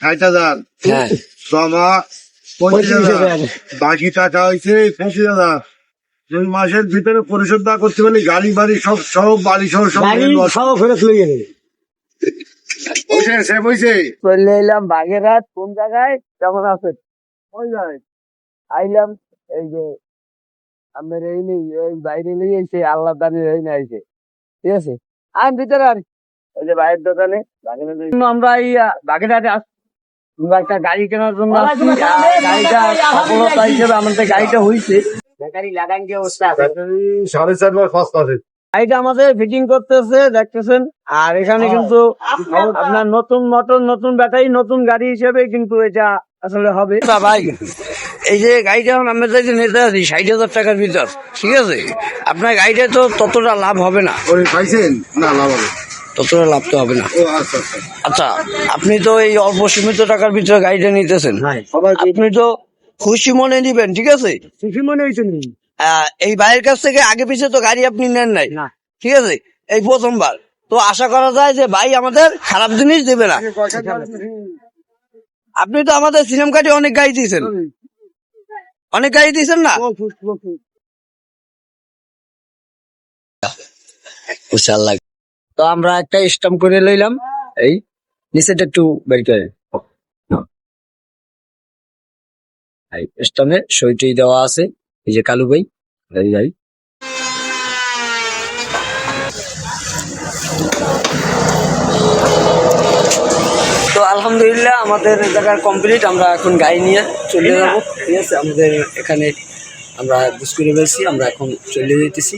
ষাট হাজার। হ্যাঁ। জমা পঁচিশ হাজার। বাকি টাকা হয়েছে পঁচিশ হাজার। দুই মাসের ভিতরে পরিশোধ না করতে পারলে গাড়ি বাড়ি সব সব বাড়ি সহ সব সব ফেরত চলে এলাম বাগেরহাট কোন জায়গায়? কেমন আছেন ওই জায়গায় আইলাম এই যে আমার এই নেই বাইরে নেই এসে আল্লাহ দাঁড়িয়ে এই না এসে ঠিক আছে? আম ভিতরে আর ওই যে বাইরের দোকানে আমরা এই বাগেরহাটে আসছি আমরা একটা গাড়ি কেনার জন্য গাড়িটা সফলতা হিসেবে আমাদের গাড়িটা হয়েছে সাড়ে চার মাস পাঁচ মাসে গাড়িটা আমাদের ফিটিং করতেছে দেখতেছেন? আর এখানে কিন্তু আপনার নতুন মোটর নতুন ব্যাটারি নতুন গাড়ি হিসেবে কিন্তু এটা আসলে হবে। ভাই এই যে গাড়িটা এখন আমরা চাইছি নিতে আছি ষাট হাজার টাকার ভিতর ঠিক আছে? আপনার গাড়িটা তো ততটা লাভ হবে না। পাইছেন? না লাভ হবে ততটা লাভ তো হবে না। আচ্ছা আচ্ছা। আচ্ছা আপনি তো এই অল্প সীমিত টাকার ভিতরে গাড়িটা নিতেছেন। আপনি তো খুশি মনে নিবেন ঠিক আছে? খুশি মনে হয়েছে এই ভাইয়ের কাছ থেকে আগে পিছিয়ে তো গাড়ি আপনি নেন নাই। ঠিক আছে? এই প্রথমবার। তো আশা করা যায় যে ভাই আমাদের খারাপ জিনিস দেবে না। আপনি তো আমাদের সিনেম কার্ডে অনেক গাড়ি দিয়েছেন। অনেক গাড়ি দিয়েছেন না? তো আমরা একটা স্টাম্প করে লইলাম। এই নিচেটা একটু বের করে স্টামে সইটাই দেওয়া আছে। এই যে কালু ভাই ভাই। তো আলহামদুলিল্লাহ আমাদের জায়গার কমপ্লিট আমরা এখন গাড়ি নিয়ে চলে যাব। ঠিক আছে, আমাদের এখানে আমরা বুঝ করে ফেলছি, আমরা এখন চলে যেতেছি।